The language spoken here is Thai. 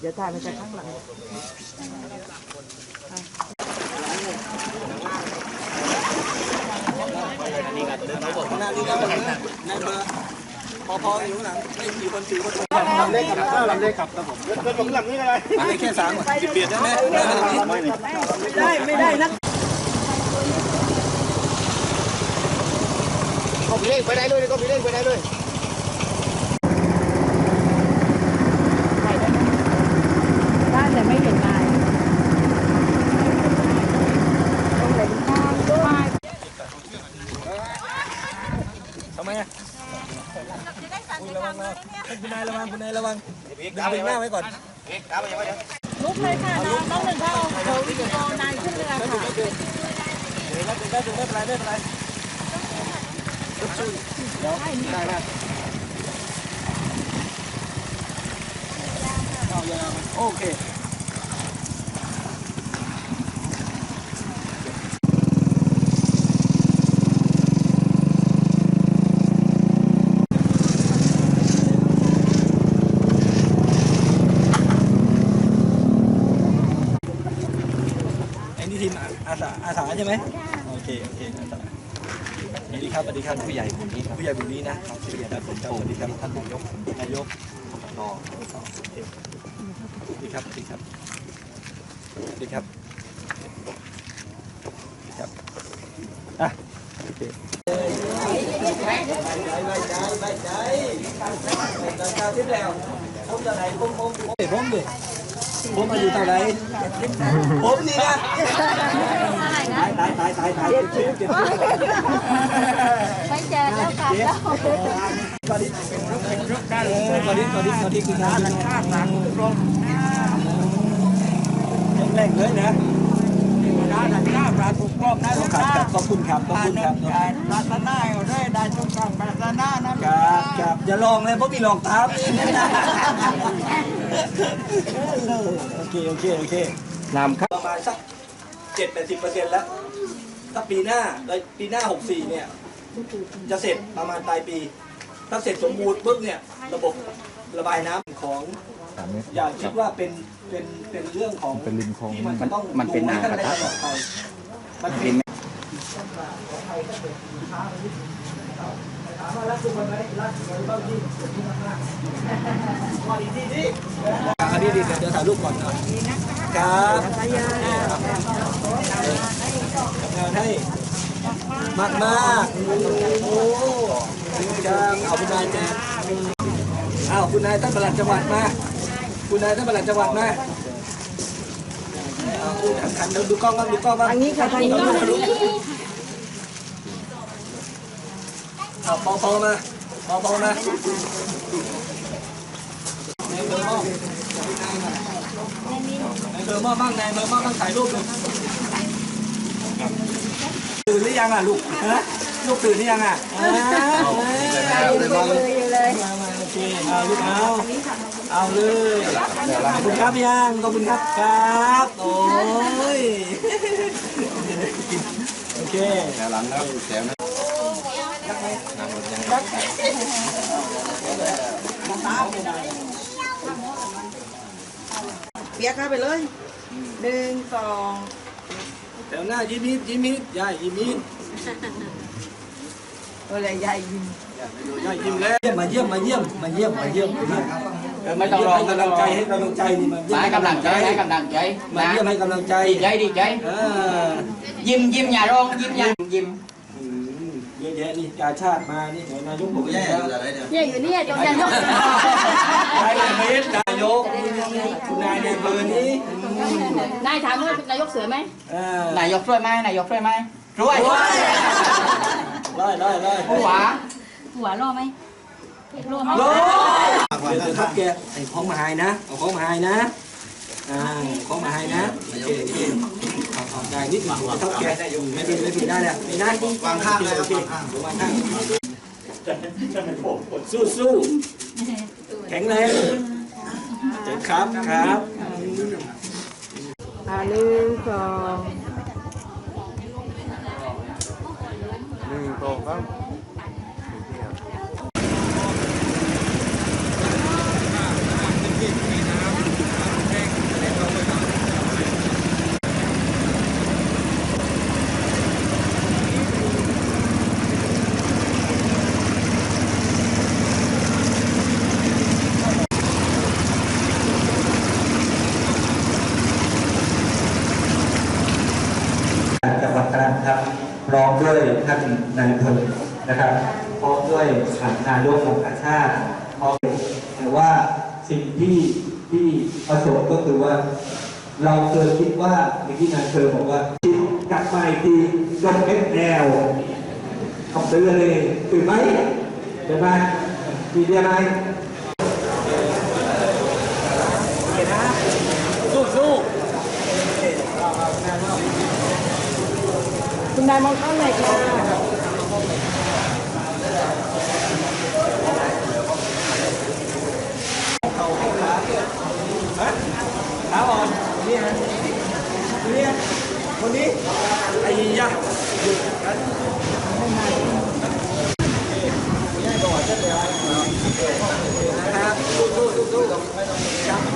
เดี๋ยวถ่ายมาจากข้างหลังพอพออยู่หลังไม่มีคนถือคนลำเล็กครับลำเล็กครับครับผมเดินผมหลังนี่อะไรอันนี้แค่สามสิบเปียนได้ไหมไม่ได้ไม่ได้นะก็มีเลขไปได้เลยก็มีเลขไปได้เลย ได้แต่ไม่เห็นลาย ทำไมอะระวังนะคุณนายระ วังคุณนายระวังดึงเบรกหน้าไว้ก่อนลุกเลยค่ะน้องน้องหนึ่งเขาเขาวิดีโอนายขึ้นเรือค่ะเดี๋ยวนะดึงได้ดึงไม่เป็นไรไม่เป็นไรเดี๋ยวได้ไหมเอายาวโอเค ไอ้นี่ทีมอา สาใช่ไหมโอเคโอเคอาสาสวัสดีครับสวัสดีครับผู้ใหญ่บุญนี้ผู้ใหญ่บุญนี้นะผู้ใหญ่บุญครับสวัสดีครับท่านนายกนายกนอโอเคสวัสดีครับสวัสดีครับสวัสดีครับสวัสดีครับอะโอเคผมจะไหนผมผมผมผมดิผมอายุเท่าไหร่ผมนี่นะ ตายตายตายตายตายเจ็บเจ็บไม่แจกแล้วกลับแล้วสวัสดีสวัสดีสวัสดีสวัสดีคุณท่านข้างหลังตรงแรงเลยนะด้านหน้าปราถูกต้องได้ครับขอบคุณครับขอบคุณครับปรารถนาเอาได้ได้ทุกครั้งปรารถนานะครับครับอย่าลองเลยเพราะมีลองตามโอเคโอเคโอเคนำครับประมาณสัก เจ็ดแปดสิบเปอร์เซ็นต์แล้ว ถ้าปีหน้าเลยปีหน้าหกสี่เนี่ย จะเสร็จประมาณปลายปี ถ้าเสร็จสมบูรณ์ปุ๊บเนี่ย ระบบระบายน้ำของอย่าคิดว่าเป็นเป็นเป็นเรื่องของเป็นริมคลองที่มันจะต้องมันเป็นนาดูกระให้ทะมันได้ตลอดไปมัน เป็นมารักทุกคนไหมรักทุกคนบ้างที่สุดที่มากๆขออีกทีที่อันนี้ดีเดี๋ยวถ่ายรูปก่อนนะครับทำงานให้มากมากๆโอ้โหครับเอาคุณนายแจกเอาคุณนายท่านประหลัดจังหวัดมา คุณนายท่านประหลัดจังหวัดมาเอาคุณขันดูกล้องบ้างดูกล้องบ้างอันนี้ค่ะทางนี้ เอาปอปอมาปอปอมาในเบอร์มอบในเบอร์มอบบ้างในเบอร์มอบบ้างถ่ายรูปหนึ่งตื่นหรือยังอะลูกฮะลูกตื่นหรือยังอะอ้าวมามาโอเคเอาลูกเอาเอาเลยขอบคุณครับยังขอบคุณครับครับโอ้ยโอเคแถวหลังแล้วแถวนั้น เปียกเข้าไปเลยหนึ่งสองแถวหน้ายิ้มยิ้มยิ้มยิ้มยายยิ้มยิ้มอะไรใหญ่ยิงยายยิ้มแล้วมาเยี่ยมมาเยี่ยมมาเยี่ยมมาเยี่ยมไม่ต้องรอให้กำลังใจให้กำลังใจนี่มามาให้กำลังใจให้กำลังใจมานะเยี่ยมให้กำลังใจดีใจดีใจเออยิ้มยิ้มอย่าร้องยิ้มอย่ายิ้ม อืมเยอะแยะนี่กาชาติมานี่เดี๋ยวนายกบอกแย่อะไรเนี่ยเนี่ยอยู่เนี่ยตรงยันยกนายเมตรนายกคุณนายในเบอร์นี้นายถามว่านายกเสือไหมเออนายกช่วยไหมนายกช่วยไหมช่วยไล่ไล่ไล่หัวหัวรอไหมรอไหมโลเดี๋ยวทับแกไอ้ของมาหายนะเอาของมาหายนะ อ่าขอมาใหายนะโอเคโอเคเอาเอาได้นิดหนึ่งทับแกไม่เป็นไม่เป็นได้แล้วไม่ได้วางข้างเลยโอเควางข้างสู้สู้แข็งแรงครับครับอ่าหนึ่งสองหนึ่งสองครับ ครับพร้อมด้วยท่านนายพลนะครับพร้อมด้วยนายกของชาติพร้อมแต่ว่าสิ่งที่ที่ประสบก็คือว่า เราเคยคิดว่าอย่างที่นายเคยบอกว่าคิดกลับมาอีกทีจนเม็ดแนวทำไปเลยถือไหมเดี๋ยวมามีเดียไหมสู้สู้ คุณนายมองข้างไหนค่ะขาอ่อนนี่ฮะนี่คนนี้ไอ้ยะไม่ได้บอกจะเป็นอะไรนะครับสู้ๆสู้ๆไม่ต้อง